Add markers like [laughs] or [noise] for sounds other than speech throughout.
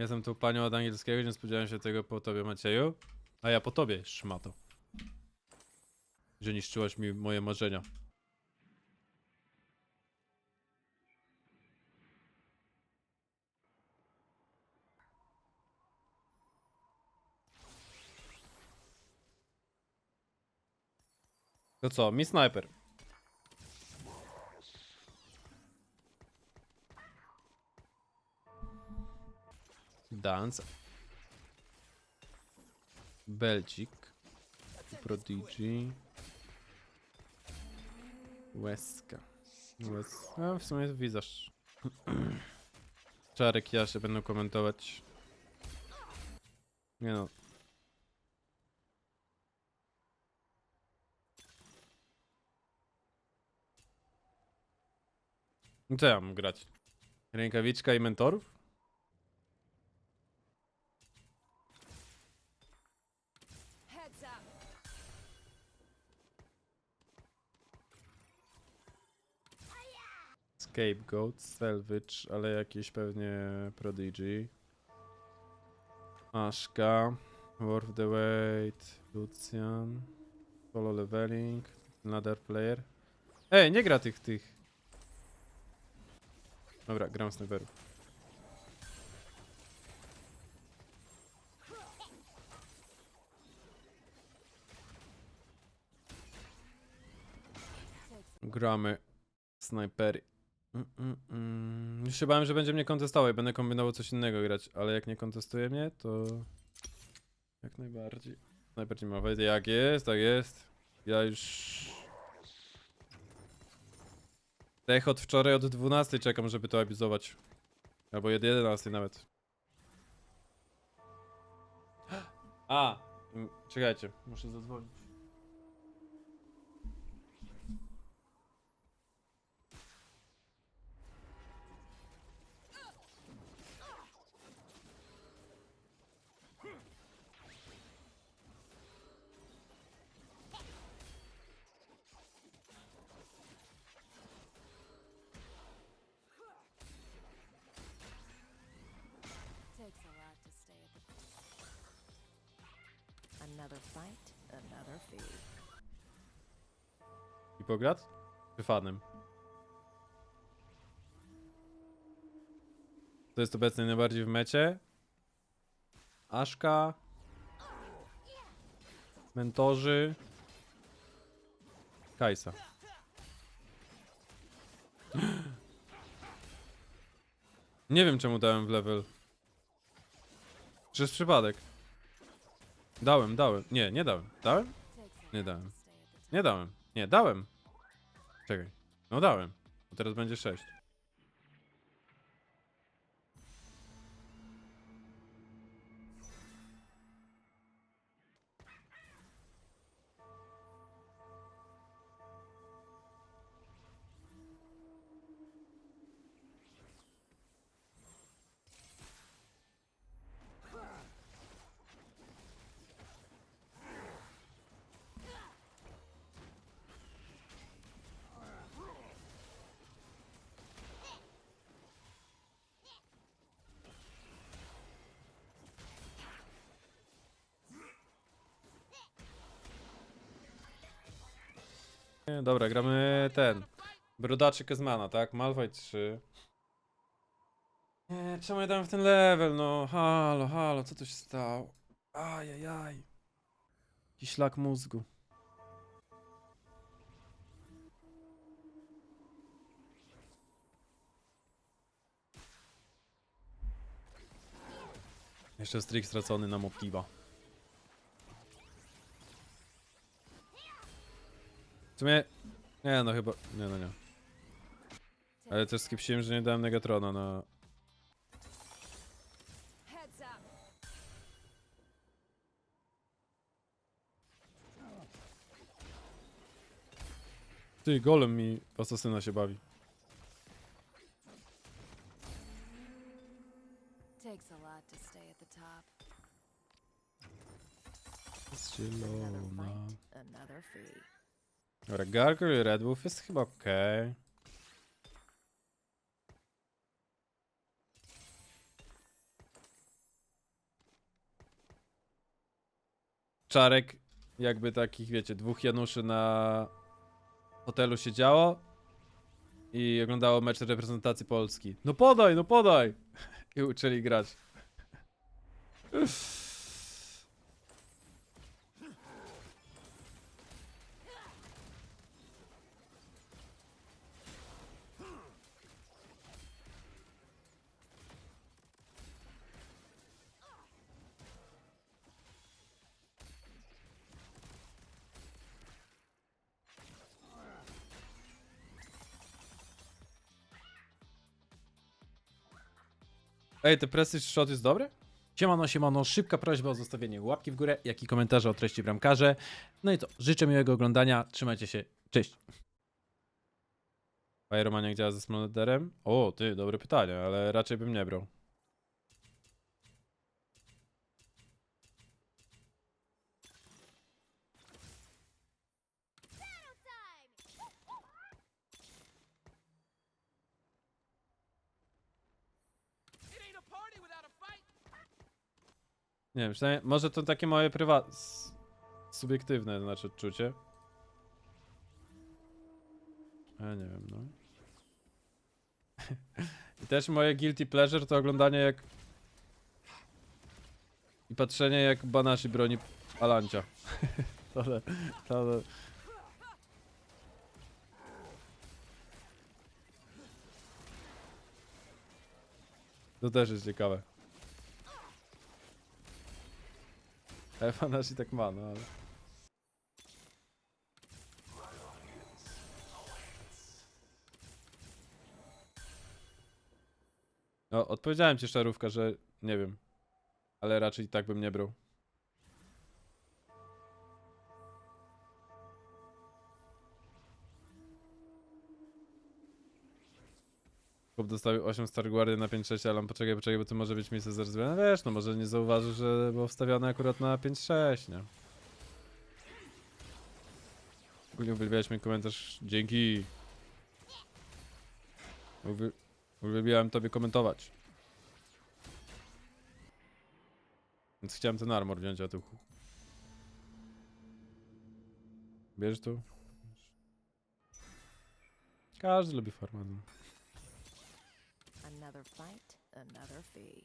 Jestem tu panią od angielskiego, nie spodziewałem się tego po tobie, Macieju. A ja po tobie, szmato. Że niszczyłaś mi moje marzenia. To co, mi snajper. Dance. Belcik. Prodigy. Łezka. Łez... A w sumie widzisz. Czarek ja się będą komentować. Nie. No Co ja mam grać? Rękawiczka i mentorów? Scapegoat, Salvage, ale jakieś pewnie Prodigy. Ashka, Worth the Wait, Lucian, Solo Leveling, Another Player. Ej, nie gra tych, tych. Dobra, gram sniperów. Gramy snajpery. Mm, mm, mm. Już się bałem, że będzie mnie kontestował i będę kombinował coś innego grać, ale jak nie kontestuje mnie, to jak najbardziej. Najbardziej ma wejdę. Jak jest, tak jest. Ja już... Tech od wczoraj od 12 czekam, żeby to abizować. Albo od 11 nawet. [gasps] A! mm, Czekajcie, muszę zadzwonić. Another fight, another fee. Hipograt? Czy fanem? To jest obecnie najbardziej w mecie. Aszka. Mentorzy. Kajsa. [gasps] Nie wiem czemu dałem w level. Przez przypadek. Dałem, dałem. Nie, nie dałem. Dałem? Nie dałem. Nie dałem. Nie, dałem. Czekaj. No dałem. Bo teraz będzie 6. Dobra, gramy ten. Brodaczy Kezmana, tak? Malphite 3. Nie, czemu ja dałem w ten level? No, halo, halo, co tu się stało? Ajajaj. Jakiś szlak mózgu. Jeszcze strik stracony na mopliwa. W sumie... Nie no chyba... Nie no nie. Ale też skipsiłem, że nie dałem Negatrona na... Up. Ty, golem mi w asasyna się bawi. Takes a lot to stay at the top. Jest Another zielona. fight, another fee. Dobra, Gargoyle Red Wolf jest chyba ok. Czarek, jakby takich, wiecie, dwóch Januszy na hotelu siedziało i oglądało mecz reprezentacji Polski. No podaj, no podaj! [laughs] I uczyli grać. Ej, ten Prestige Shot jest dobry? Siemano, siemano, szybka prośba o zostawienie łapki w górę, jak i komentarza o treści bramkarze. No i to, życzę miłego oglądania, trzymajcie się, cześć. Firemania jak działa ze Smolderem? O, ty, dobre pytanie, ale raczej bym nie brał. Nie wiem, przynajmniej, może to takie moje prywatne, subiektywne, znaczy odczucie. Ja nie wiem, no. [laughs] I też moje guilty pleasure to oglądanie jak... I patrzenie jak Banashi broni Alancia. to, [laughs] to, to, to też jest ciekawe. Ale Banashi tak ma, no ale... No, odpowiedziałem ci szarówka, że nie wiem. Ale raczej i tak bym nie brał. Chłop dostawił 8 Star Guardian na 5.6, ale on poczekaj, poczekaj, bo to może być miejsce zarezerwowane. No wiesz, no może nie zauważył, że było wstawione akurat na 5.6, nie? Ogólnie uwielbiałeś mi komentarz. Dzięki. Uwi uwielbiałem tobie komentować. Więc chciałem ten armor wziąć, a tu... Bierz tu? Każdy lubi farmazon. Another fight, another fee.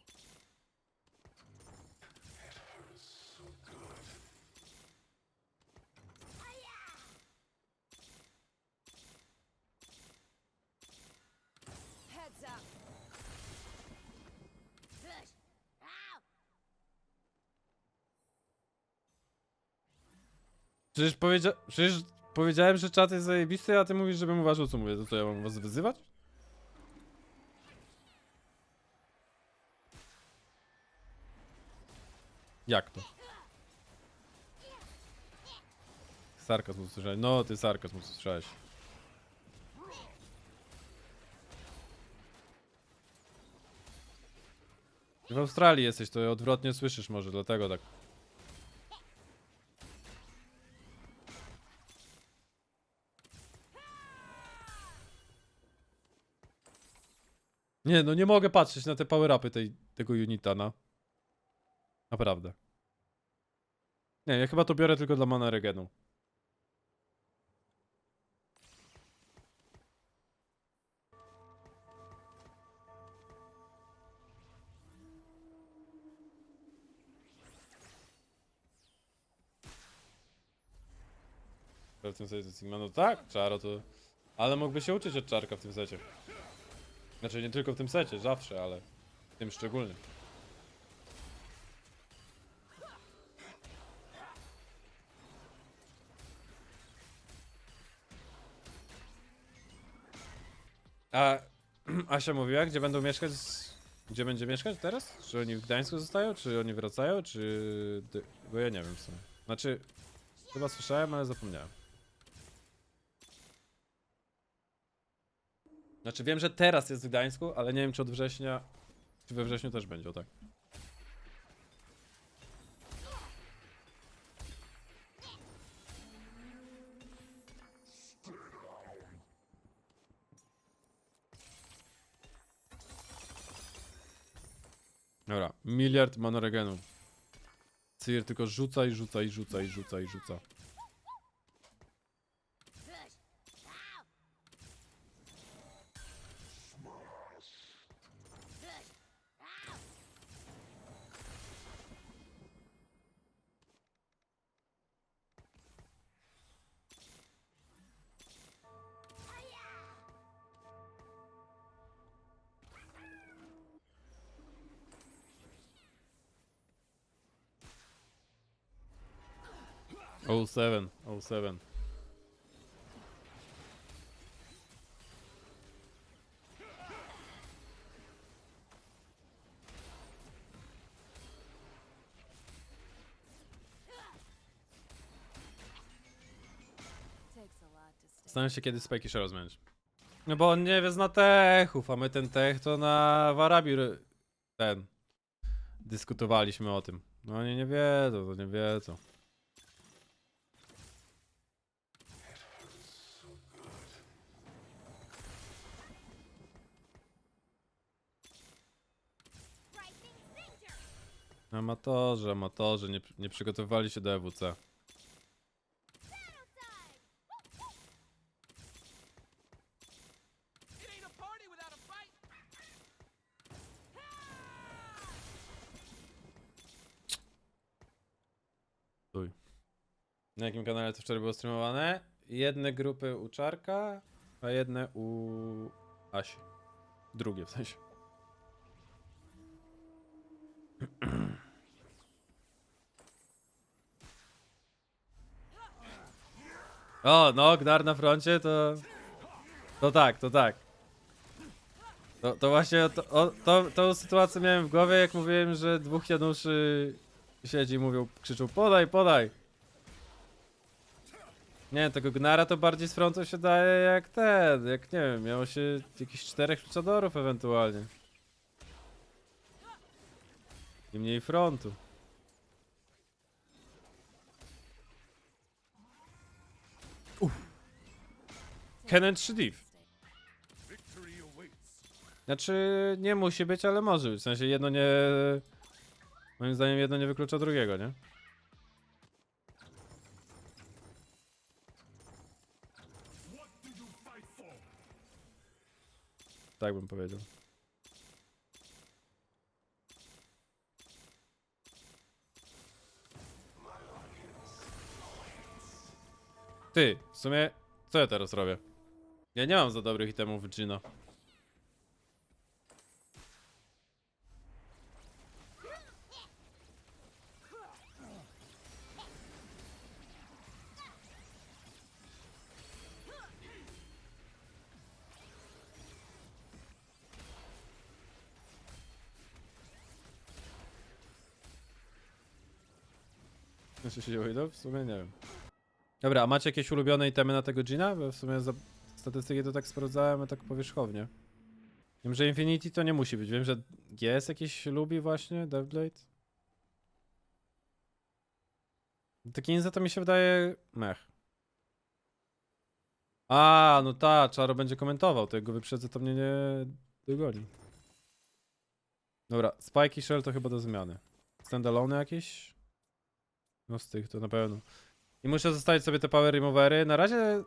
Heads up. Przecież, powiedzia Przecież powiedziałem, że czat jest zajebisty, a ty mówisz, żebym uważał co mówię. To co, ja mam was wyzywać? Jak to? Sarkazm usłyszałeś. No, ty sarkazm usłyszałeś. W Australii jesteś, to odwrotnie słyszysz może, dlatego tak. Nie, no nie mogę patrzeć na te power-upy tego unita, no. Naprawdę. Nie, ja chyba to biorę tylko dla mana regenu. W tym secie Sigma, no tak, Czaro to... Ale mógłby się uczyć od Czarka w tym secie. Znaczy nie tylko w tym secie, zawsze, ale w tym szczególnie. A [clears throat] Asia mówiła, gdzie będą mieszkać? Gdzie będzie mieszkać teraz? Czy oni w Gdańsku zostają? Czy oni wracają? Czy... Bo ja nie wiem w sumie. Znaczy, chyba słyszałem, ale zapomniałem. Znaczy wiem, że teraz jest w Gdańsku, ale nie wiem czy od września, czy we wrześniu też będzie, o tak. Dobra, miliard monoregenu. Cyr tylko rzuca i rzuca i rzuca Oh seven, oh seven. Takes a lot to stay. Zastanawiam się, kiedy Spike się rozmienić. No bo on nie wie zna techów, a my ten tech to na Warabi ten. Dyskutowaliśmy o tym. No oni nie wiedzą, to nie wiedzą. Amatorzy, amatorzy, nie, nie przygotowywali się do EWC. Na jakim kanale to wczoraj było streamowane? Jedne grupy u Czarka, a jedne u Asi. Drugie w sensie. O, no, Gnar na froncie to... To tak, to tak. To, to właśnie to, o, to, tą sytuację miałem w głowie, jak mówiłem, że dwóch Januszy siedzi i mówią, krzyczą podaj, podaj. Nie, tego Gnara to bardziej z frontu się daje jak ten, jak nie wiem, miało się jakichś czterech luchadorów ewentualnie. I mniej frontu. Kennen 3 Div. Znaczy, nie musi być, ale może być. W sensie jedno nie... Moim zdaniem jedno nie wyklucza drugiego, nie? Tak bym powiedział. Ty, w sumie, co ja teraz robię? Ja nie mam za dobrych itemów w Gino. Jeszcze się dzieje W sumie nie wiem. Dobra, a macie jakieś ulubione itemy na tego Gina? Bo w sumie za statystyki to tak sprawdzałem, a tak powierzchownie. Wiem, że Infinity to nie musi być. Wiem, że GS jakiś lubi właśnie, Deathblade. Taki Inza to mi się wydaje mech. A, no ta, Czaro będzie komentował, to jak go wyprzedzę, to mnie nie dogoni. Dobra, Spike i Shell to chyba do zmiany. Standalone jakieś? No z tych to na pewno. I muszę zostawić sobie te power removery. Na razie...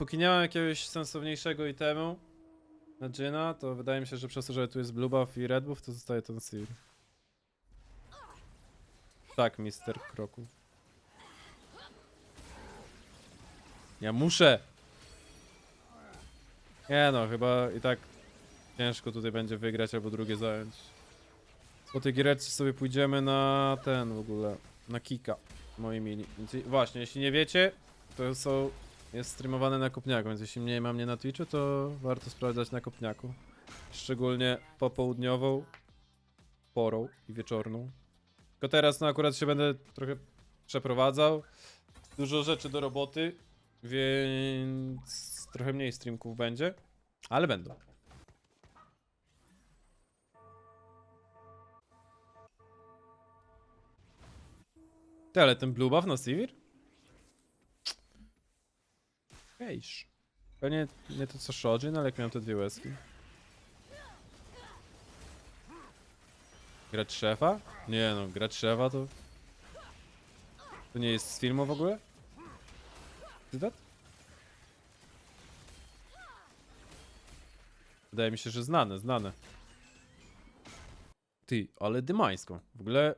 Póki nie mam jakiegoś sensowniejszego itemu na Gina, to wydaje mi się, że przez to, że tu jest blue buff i red buff, to zostaje ten seal. Tak, Mister Kroku. Ja muszę! Nie no, chyba i tak ciężko tutaj będzie wygrać albo drugie zająć. Po tej giereczce sobie pójdziemy na ten w ogóle, na Kika, moi mini. Więc właśnie, jeśli nie wiecie, to są, jest streamowane na Kopniaku, więc jeśli nie ma mnie na Twitchu, to warto sprawdzać na Kopniaku. Szczególnie popołudniową porą i wieczorną. Tylko teraz no akurat się będę trochę przeprowadzał. Dużo rzeczy do roboty, więc trochę mniej streamków będzie, ale będą. Ty, ale ten blue buff na Sivir? Hejsz. Pewnie nie to co Shojin, ale jak miałem te dwie łezki. Grać szefa? Nie no, grać szefa to... To nie jest z filmu w ogóle? Cytat? Wydaje mi się, że znane, znane. Ty, ale dymańską. W ogóle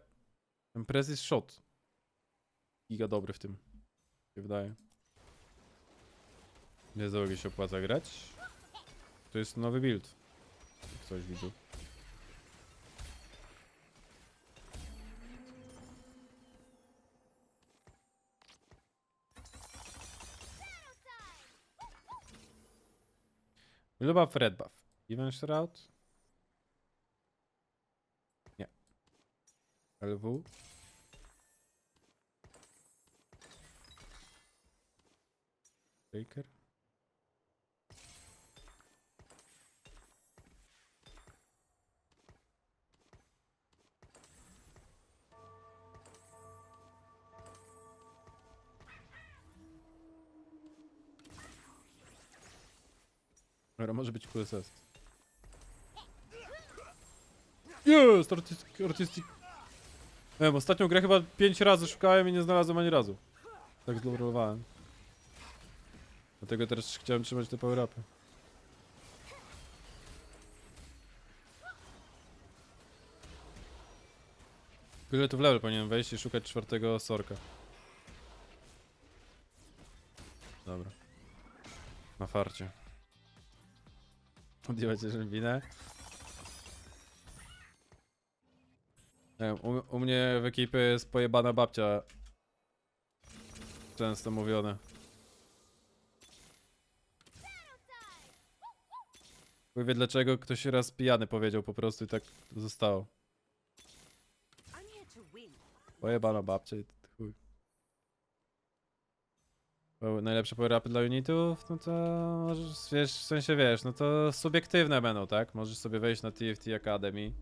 ten jest shot. Giga dobry w tym. Się wydaje. Nie załogi się opłaca grać. To jest nowy build. Ktoś widział. Blue red buff. Even Shroud? Nie. LW? Taker? Może być QSS. Jest! Artistic, artistic. Nie wiem, ostatnią grę chyba 5 razy szukałem i nie znalazłem ani razu. Tak zlowrolowałem. Dlatego teraz chciałem trzymać te power-upy. Ile tu w level powinienem wejść i szukać czwartego sorka. Dobra. Na farcie. Odjebać winę. Nie wiem, u, u mnie w ekipie jest pojebana babcia. Często mówione. Chuj wie dlaczego ktoś raz pijany powiedział po prostu i tak zostało. I'm here to win. Pojebana babcia i Najlepsze power-upy dla unitów, no to wiesz, w sensie wiesz, no to subiektywne będą, tak? Możesz sobie wejść na TFT Academy.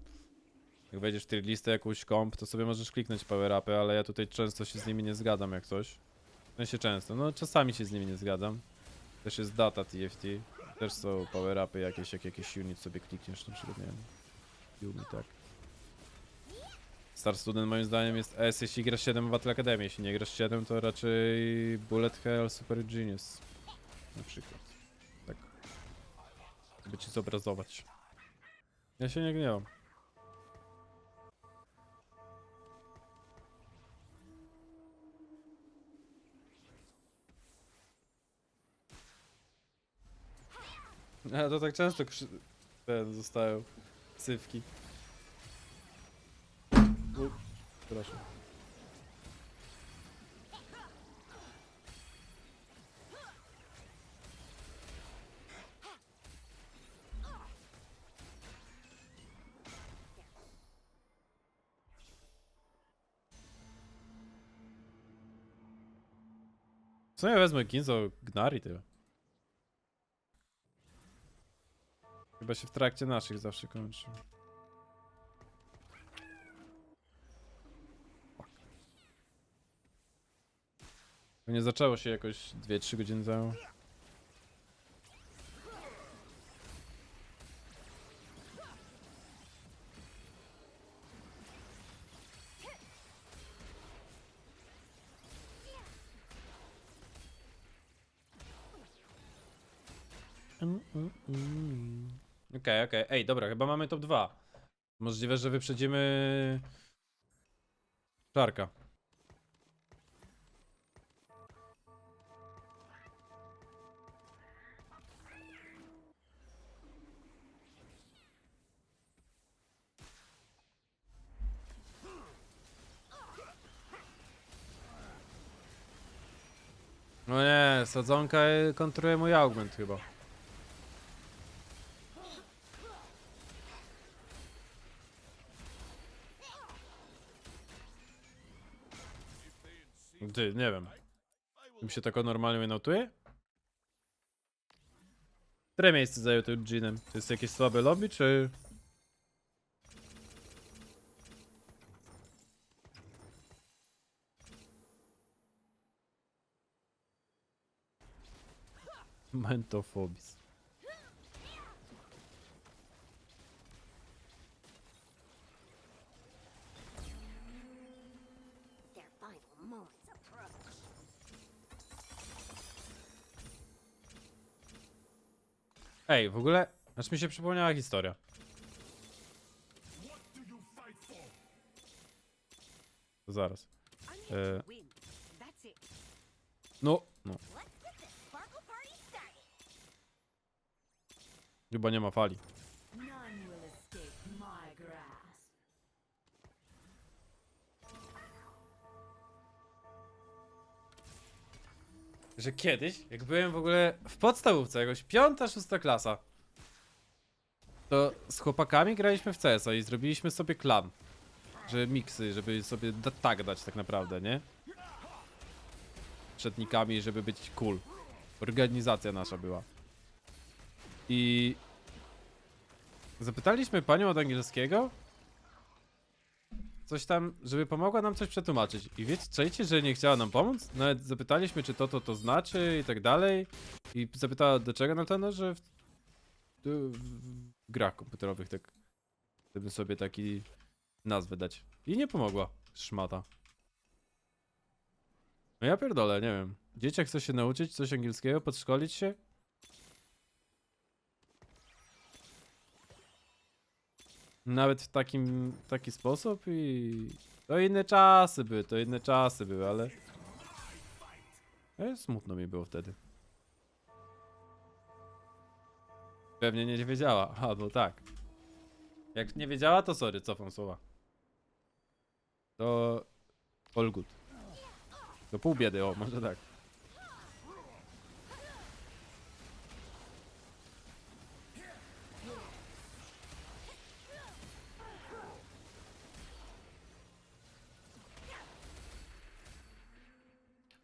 Jak wejdziesz w tier listę jakąś komp, to sobie możesz kliknąć power-upy, ale ja tutaj często się z nimi nie zgadzam jak coś. W sensie często, no czasami się z nimi nie zgadzam. Też jest data TFT. Też są power-upy jakieś, jak jakiś unit sobie klikniesz, na przykład, nie wiem. Yumi, tak. Star Student moim zdaniem jest S, jeśli grasz 7 w Battle Academy. Jeśli nie grasz 7, to raczej Bullet Hell Super Genius. Na przykład. Tak. Żeby ci zobrazować. Ja się nie gniewam. [laughs] A to tak często ten zostają sywki. Przepraszam. Co ja wezmę Ginzo Gnari tyle. Chyba się w trakcie naszych zawsze kończy. Nie zaczęło się jakoś 2-3 godziny temu. Mm, mm, mm. Okej, okej. Ej, dobra, chyba mamy top 2. Możliwe, że wyprzedzimy... Czarka. Nie, sadzonka y, kontruje mój augment chyba. Ty, nie wiem. Mi się tako normalnie notuje? Które miejsce zajął tym Jeanem? To jest jakieś słabe lobby, czy... Mentofobis. Ej, w ogóle, aż mi się przypomniała historia. Zaraz. E... No, no. Chyba nie ma fali. Że kiedyś, jak byłem w ogóle w podstawówce, jakoś piąta, szósta klasa, to z chłopakami graliśmy w CS-a i zrobiliśmy sobie klan. Że miksy, żeby sobie da tak dać tak naprawdę, nie? Przednikami, żeby być cool. Organizacja nasza była. I zapytaliśmy panią od angielskiego, coś tam, żeby pomogła nam coś przetłumaczyć. I wiecie, czajcie, że nie chciała nam pomóc? Nawet zapytaliśmy, czy to, to, to znaczy i tak dalej. I zapytała, do czego nam to, no, że w, w, w grach komputerowych tak, żeby sobie taki nazwę dać. I nie pomogła, szmata. No ja pierdolę, nie wiem. Dzieciak chce się nauczyć coś angielskiego, podszkolić się? Nawet w takim taki sposób i to inne czasy były, to inne czasy były, ale e, smutno mi było wtedy. Pewnie nie wiedziała, [laughs] albo tak. Jak nie wiedziała, to sorry, cofam słowa. To all good. Do pół biedy, o, może tak.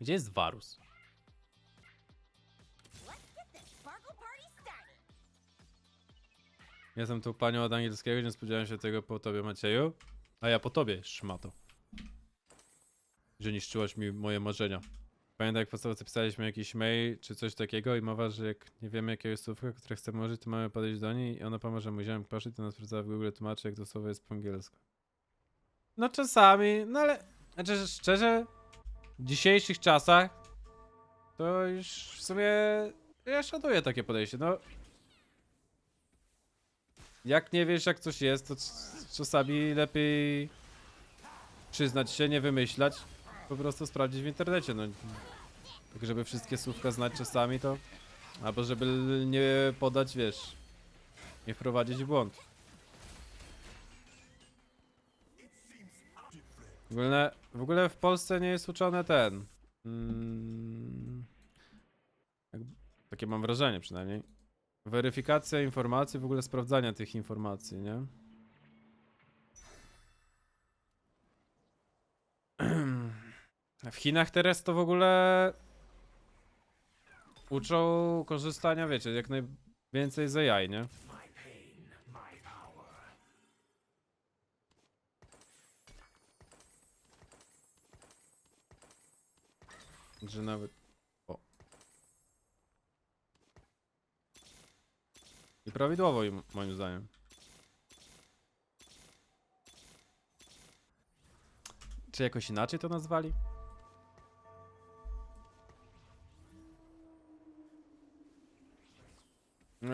Gdzie jest Varus? Jestem tu panią od angielskiego, nie spodziewałem się tego po tobie, Macieju. A ja po tobie, szmato. Że niszczyłaś mi moje marzenia. Pamiętam jak w podstawce pisaliśmy jakiś mail czy coś takiego i mowa, że jak nie wiemy jakiego słówka, które chcemy użyć, to mamy podejść do niej i ona pomoże mu ziomek poszedł i ona sprawdzała w Google tłumaczy, jak to słowo jest po angielsku. No czasami, no ale, znaczy że szczerze, w dzisiejszych czasach to już w sumie ja szanuję takie podejście, no jak nie wiesz jak coś jest, to czasami lepiej przyznać się, nie wymyślać, po prostu sprawdzić w internecie, no. Tak żeby wszystkie słówka znać czasami to, albo żeby nie podać, wiesz, nie wprowadzić w błąd. W ogóle, w ogóle w Polsce nie jest uczony ten. Mm, takie mam wrażenie przynajmniej. Weryfikacja informacji, w ogóle sprawdzania tych informacji, nie? [clears throat] W Chinach teraz to w ogóle uczą korzystania, wiecie, jak najwięcej z AI, nie? Że nawet... O. I prawidłowo im, moim zdaniem. Czy jakoś inaczej to nazwali?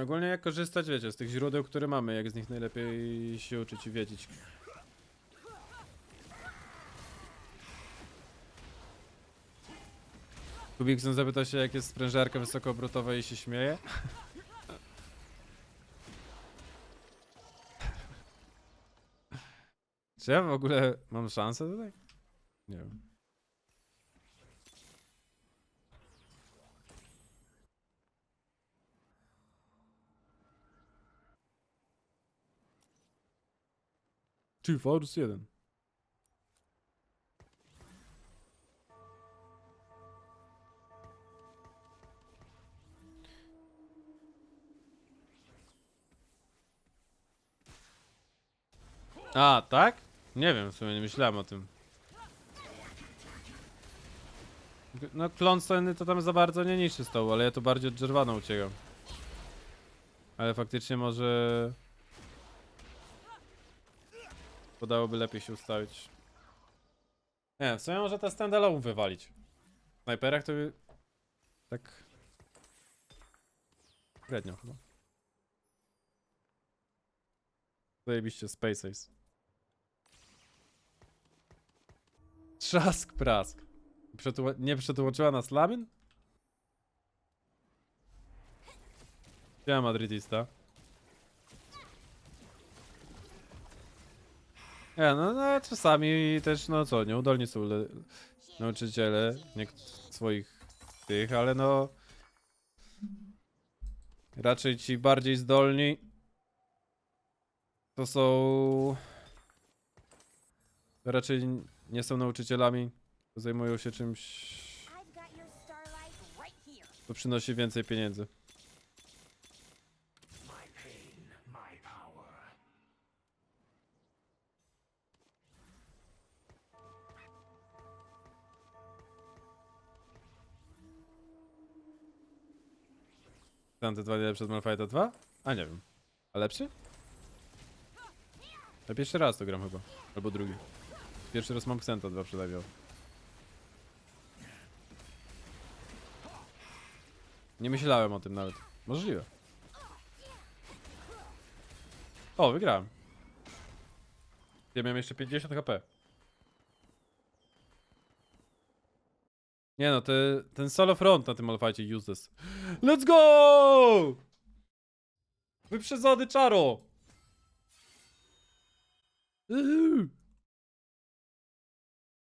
Ogólnie jak korzystać, wiecie, z tych źródeł, które mamy, jak z nich najlepiej się uczyć i wiedzieć. Kubikson zapyta się, jak jest sprężarka wysokoobrotowa i się śmieje. Czy ja w ogóle mam szansę tutaj? Nie wiem. 1. A, tak? Nie wiem, w sumie nie myślałem o tym. No, klon to tam za bardzo nie niszczy stołu, ale ja tu bardziej od Jervana uciekam. Ale faktycznie może... Podałoby lepiej się ustawić. Nie w sumie może ta standalone wywalić. W snajperach to... by- Tak... Średnio chyba. Zajebiście, Space Ace. Trzask prask. Przetło- nie przetłoczyła nas Lamin? Ja Madridista. Ja, no, no czasami też, no co, nieudolni są le- nauczyciele swoich tych, ale no raczej ci bardziej zdolni to są raczej nie są nauczycielami, zajmują się czymś, co przynosi więcej pieniędzy. Dante 2 nie lepszy od Malfighta 2? A nie wiem. A lepszy? Ja pierwszy raz to gram chyba. Albo drugi. Pierwszy raz mam Xenta 2 przetawiał. Nie myślałem o tym nawet. Możliwe. O, wygrałem. Ja miałem jeszcze 50 HP. Nie no, te, ten solo front na tym Malfightie useless. Let's go! Wyprzedzony czaro! Uhu.